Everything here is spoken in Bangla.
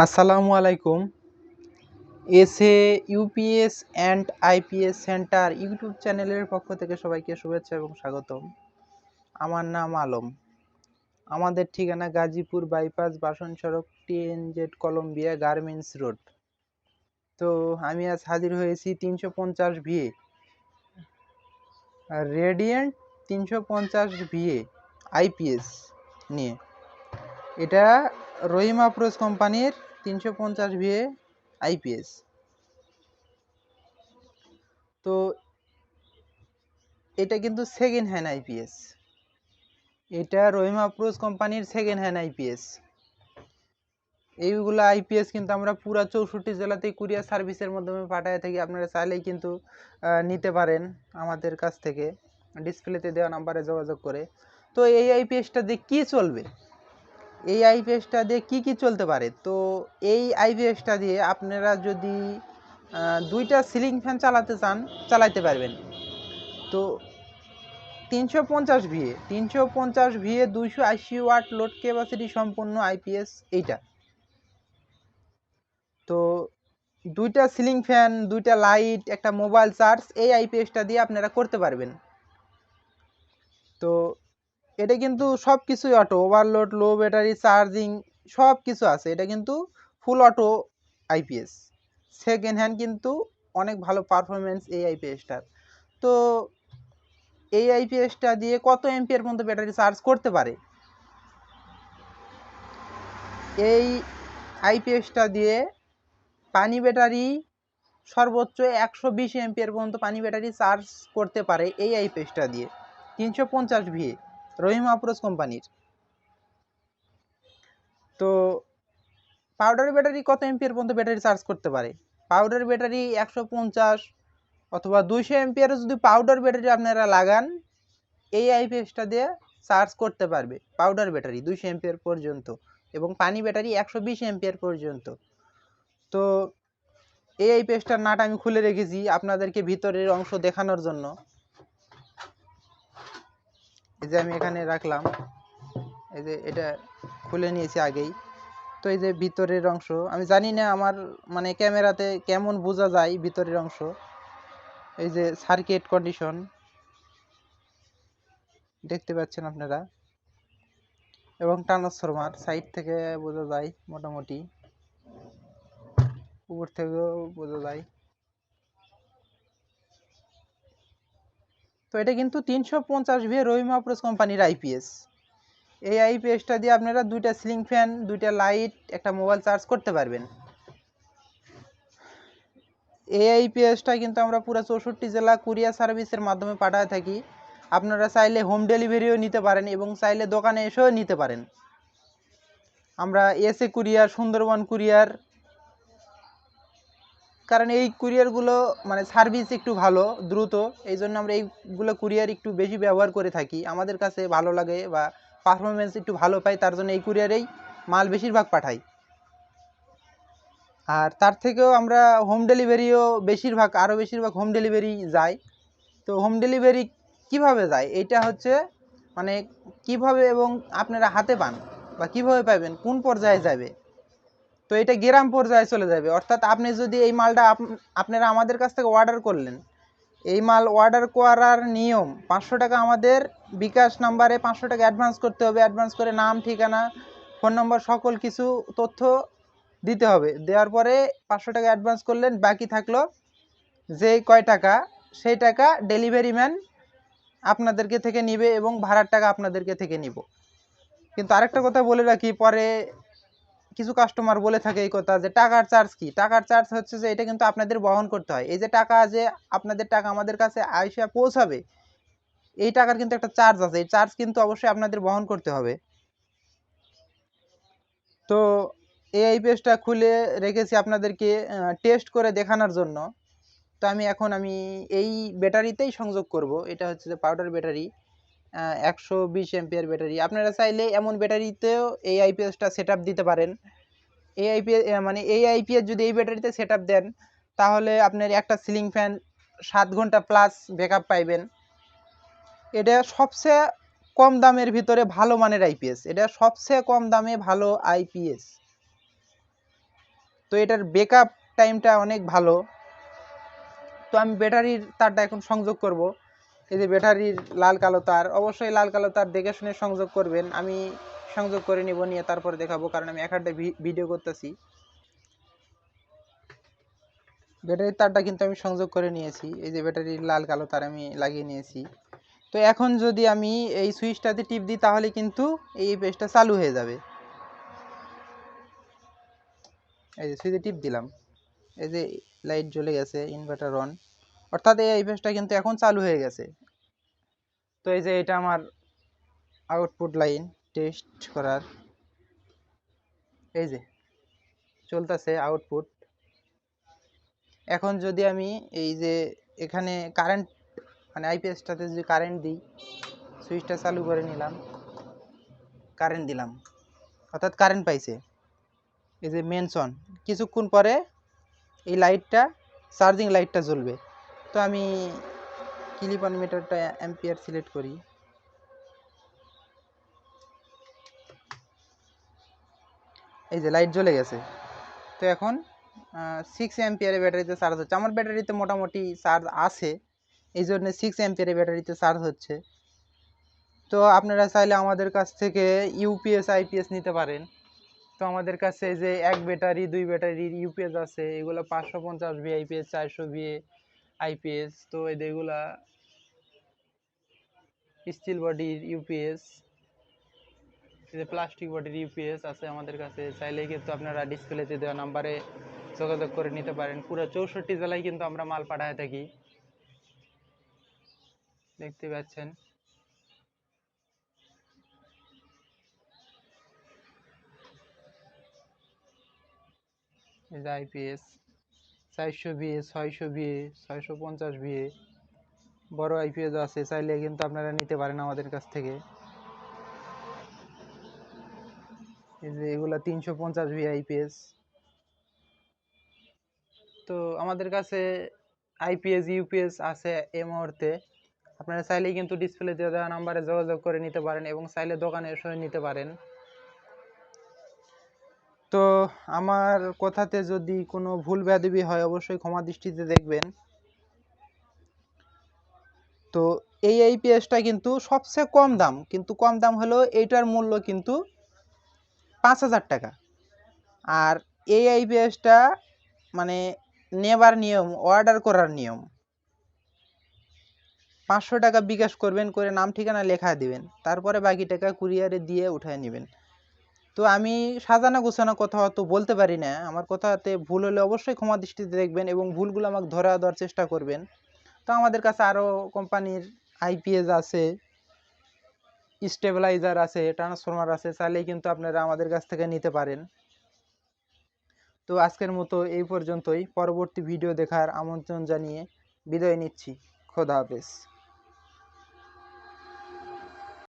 আসসালামু আলাইকুম। S A UPS and IPS centre YouTube চ্যানেলের পক্ষ থেকে সবাইকে শুভেচ্ছা এবং স্বাগতম। আমার নাম আলম। আমাদের ঠিকানা গাজীপুর বাইপাস বাসন সড়ক টিএনজেড কলম্বিয়া গার্মেন্টস রোড। তো আমি আজ হাজির হয়েছি তিনশো পঞ্চাশ ভিএ রেডিয়েন্ট তিনশো পঞ্চাশ ভিএ আইপিএস নিয়ে। এটা রহিম আফরোজ কোম্পানির তিনশো পঞ্চাশ ভিএ আইপিএস তো এটা কিন্তু সেকেন্ড হ্যান্ড আইপিএস এটা রহিম আফরোজ কোম্পানির সেকেন্ড হ্যান্ড আইপিএস এইগুলো আইপিএস কিন্তু আমরা পুরা চৌষট্টি জেলাতেই কুরিয়ার সার্ভিসের মাধ্যমে পাঠায় থাকি। আপনারা চাইলেই কিন্তু নিতে পারেন আমাদের কাছ থেকে। ডিসপ্লেতে দেওয়া নাম্বারে যোগাযোগ করে। তো এই আইপিএসটা দিয়ে কী চলবে? এই আইপিএসটা দিয়ে কি কি চলতে পারে? তো এই আইপিএসটা দিয়ে আপনারা যদি দুইটা সিলিং ফ্যান চালাতে চান, চালাইতে পারবেন। তো তিনশো পঞ্চাশ ভিএ তিনশো পঞ্চাশ ভিএ দুইশো আশি ওয়াট লোড ক্যাপাসিটি সম্পন্ন আইপিএস এইটা। তো দুইটা সিলিং ফ্যান, দুইটা লাইট, একটা মোবাইল চার্জ, এই আইপিএসটা দিয়ে আপনারা করতে পারবেন। তো এটা কিন্তু সব কিছুই auto overload low battery charging সব কিছু আছে। এটা কিন্তু full auto IPS second hand কিন্তু অনেক ভালো পারফরমেন্স এই আইপিএসটার তো এই আইপিএসটা দিয়ে কত এমপিয়ার পর্যন্ত ব্যাটারি চার্জ করতে পারে? এই আইপিএসটা দিয়ে পানি ব্যাটারি সর্বোচ্চ একশো বিশ এমপিয়ার পর্যন্ত পানি ব্যাটারি চার্জ করতে পারে এই আইপিএসটা দিয়ে। তিনশো পঞ্চাশ ভিএ রহিম আফরোজ কোম্পানির। তো পাউডার ব্যাটারি কত এমপিয়ার পর্যন্ত ব্যাটারি চার্জ করতে পারে? পাউডার ব্যাটারি একশো পঞ্চাশ অথবা দুইশো এমপিয়ার যদি পাউডার ব্যাটারি আপনারা লাগান, এই আইপিএসটা দিয়ে চার্জ করতে পারবে পাউডার ব্যাটারি দুইশো এমপিয়ার পর্যন্ত এবং পানি ব্যাটারি একশো বিশ এমপিয়ার পর্যন্ত। তো এই আইপিএসটার নাট আমি খুলে রেখেছি, আপনাদেরকে ভিতরের অংশ দেখানোর জন্য। এই যে আমি এখানে রাখলাম। এই যে এটা খুলে নিয়েছি আগেই। তো এই যে ভিতরের অংশ, আমি জানি না আমার মানে ক্যামেরাতে কেমন বোঝা যায় ভিতরের অংশ। এই যে সার্কিট কন্ডিশন দেখতে পাচ্ছেন আপনারা? এবং ট্রান্সফরমার সাইড থেকে বোঝা যায় মোটামুটি। উপর থেকেও বোঝা যায়। তো এটা কিন্তু তিনশো পঞ্চাশ ভি রহিম আপ্রোস কোম্পানির আইপিএস এই আইপিএসটা দিয়ে আপনারা দুইটা সিলিং ফ্যান দুইটা লাইট একটা মোবাইল চার্জ করতে পারবেন। এই আইপিএসটা কিন্তু আমরা পুরো চৌষট্টি জেলা কুরিয়ার সার্ভিসের মাধ্যমে পাঠায় থাকি। আপনারা চাইলে হোম ডেলিভারিও নিতে পারেন এবং চাইলে দোকানে এসেও নিতে পারেন। আমরা এসএ কুরিয়ার, সুন্দরবন কুরিয়ার কারণ এই কুরিয়ারগুলো মানে সার্ভিস একটু ভালো, দ্রুত এই জন্য আমরা এইগুলো কুরিয়ার একটু বেশি ব্যবহার করে থাকি। আমাদের কাছে ভালো লাগে বা পারফরমেন্স একটু ভালো পাই, তার জন্য এই কুরিয়ারেই মাল বেশিরভাগ পাঠাই। আর তার থেকেও আমরা হোম ডেলিভারিও বেশিরভাগ আরও বেশিরভাগ হোম ডেলিভারি যায় তো হোম ডেলিভারি কীভাবে যায়? এটা হচ্ছে মানে কীভাবে এবং আপনারা হাতে পান বা কীভাবে পাবেন কোন পর্যায়ে যাবে? তো এটা গ্রাম পর্যায়ে চলে যাবে। অর্থাৎ আপনি যদি এই মালটা আপ- আপনারা আমাদের কাছ থেকে অর্ডার করলেন, এই মাল অর্ডার করার নিয়ম পাঁচশো টাকা আমাদের বিকাশ নাম্বারে পাঁচশো টাকা অ্যাডভান্স করতে হবে। অ্যাডভান্স করে নাম, ঠিকানা ফোন নম্বর সকল কিছু তথ্য দিতে হবে। দেওয়ার পরে পাঁচশো টাকা অ্যাডভান্স করলেন, বাকি থাকল যে কয় টাকা, সেই টাকা ডেলিভারি ম্যান আপনাদেরকে থেকে নিবে এবং ভাড়ার টাকা আপনাদেরকে থেকে নিব। কিন্তু আরেকটা কথা বলে রাখি, পরে কিছু কাস্টমার বলে থাকে এই কথা যে টাকার চার্জ কি? টাকার চার্জ হচ্ছে যে এটা কিন্তু আপনাদের বহন করতে হয়। এই যে টাকা যে আপনাদের টাকা আমাদের কাছে আইসা পৌঁছাবে, এই টাকার কিন্তু একটা চার্জ আছে। এই চার্জ কিন্তু অবশ্যই আপনাদের বহন করতে হবে। তো এই আইপিএসটা খুলে রেখেছি আপনাদেরকে টেস্ট করে দেখানোর জন্য। তো আমি এখন আমি এই ব্যাটারিতেই সংযোগ করব। এটা হচ্ছে যে পাউডার ব্যাটারি একশো বিশ এমপিয়ার ব্যাটারি আপনারা চাইলে এমন ব্যাটারিতেও এই আইপিএসটা সেট দিতে পারেন। এই আইপিএস মানে এই আইপিএস যদি এই ব্যাটারিতে সেট দেন, তাহলে আপনার একটা সিলিং ফ্যান সাত ঘণ্টা প্লাস ব্যাকআপ পাইবেন। এটা সবচেয়ে কম দামের ভিতরে ভালো মানের আইপিএস এটা সবচেয়ে কম দামে ভালো আইপিএস তো এটার বেকআপ টাইমটা অনেক ভালো। তো আমি ব্যাটারির তারটা এখন সংযোগ করব। এই যে ব্যাটারির লাল কালো তার, অবশ্যই লাল কালো তার দেখে শুনে সংযোগ করবেন। আমি সংযোগ করে নিব, নিয়ে তারপরে দেখাবো, কারণ আমি এক ভিডিও করতেছি। ব্যাটারির তারটা কিন্তু আমি সংযোগ করে নিয়েছি। এই যে ব্যাটারির লাল কালো তার আমি লাগিয়ে নিয়েছি। তো এখন যদি আমি এই সুইচটাতে টিপ দিই, তাহলে কিন্তু এই পেজটা চালু হয়ে যাবে। এই যে সুইচে টিপ দিলাম। এই যে লাইট জ্বলে গেছে ইনভার্টার অন অর্থাৎ এই পেজটা কিন্তু এখন চালু হয়ে গেছে। তো এই যে এটা আমার আউটপুট লাইন টেস্ট করার। এই যে চলতেছে আউটপুট এখন যদি আমি এই যে এখানে কারেন্ট মানে আইপিএসটাতে যদি কারেন্ট দিই সুইচটা চালু করে নিলাম কারেন্ট দিলাম। অর্থাৎ কারেন্ট পাইছে। এই যে মেনশন কিছুক্ষণ পরে এই লাইটটা চার্জিং লাইটটা জ্বলবে। তো আমি ক্লিপ অন মিটারটা অ্যাম্পিয়ার সিলেক্ট করি। এই যে লাইট জ্বলে গেছে। তো এখন সিক্স অ্যাম্পিয়ারের ব্যাটারিতে চার্জ হচ্ছে। আমার ব্যাটারিতে মোটামুটি চার্জ আছে। এই জন্য সিক্স অ্যাম্পিয়ারের ব্যাটারিতে চার্জ হচ্ছে। তো আপনারা চাইলে আমাদের কাছ থেকে ইউপিএস আইপিএস নিতে পারেন। তো আমাদের কাছে যে এক ব্যাটারি দুই ব্যাটারির ইউপিএস আছে। এগুলো পাঁচশো পঞ্চাশ ভি আইপিএস চারশো ভি আইপিএস, তো এগুলা স্টিল বডির ইউপিএস প্লাস্টিক বডির ইউপিএস আছে আমাদের কাছে, চাইলেই কিন্তু আপনারা ডিসপ্লেতে দেওয়া নাম্বারে যোগাযোগ করে নিতে পারেন। পুরো চৌষট্টি জেলায় কিন্তু আমরা মাল পাঠায় থাকি। দেখতে পাচ্ছেন। আইপিএস। চারশো ভিএ ছয়শো ভিএ ছয়শো পঞ্চাশ ভিএ বড় আইপিএস আছে, চাইলে কিন্তু আপনারা নিতে পারেন আমাদের কাছ থেকে। এই যে এগুলা তিনশো পঞ্চাশ ভি আইপিএস তো আমাদের কাছে আইপিএস ইউপিএস আছে এই মুহূর্তে। আপনারা চাইলেই কিন্তু ডিসপ্লেতে দেওয়া নাম্বারে যোগাযোগ করে নিতে পারেন এবং চাইলে দোকানে এসে নিতে পারেন। তো আমার কথাতে যদি কোনো ভুল ব্যাধবি হয়, অবশ্যই ক্ষমা দৃষ্টিতে দেখবেন। তো এই আইপিএসটা কিন্তু সবচেয়ে কম দাম, কিন্তু কম দাম হলো এইটার মূল্য কিন্তু পাঁচ হাজার টাকা। আর এই আইপিএসটা মানে নেবার নিয়ম, অর্ডার করার নিয়ম। পাঁচশো টাকা বিকাশ করবেন, করে নাম ঠিকানা লেখা দিবেন, তারপরে বাকি টাকা কুরিয়ারে দিয়ে উঠায় নেবেন। তো আমি সাজানো গোছানো কথা তো বলতে পারি না। আমার কথাতে ভুল হলে অবশ্যই ক্ষমা দৃষ্টিতে দেখবেন এবং ভুলগুলো আমাকে ধরে দেওয়ার চেষ্টা করবেন। তো আমাদের কাছে আরও কোম্পানির আইপিএস আছে, স্টেবিলাইজার আছে, ট্রান্সফরমার আছে, চাইলেই কিন্তু আপনারা আমাদের কাছ থেকে নিতে পারেন। তো আজকের মতো এই পর্যন্তই। পরবর্তী ভিডিও দেখার আমন্ত্রণ জানিয়ে বিদায় নিচ্ছি। খোদা হাফেজ।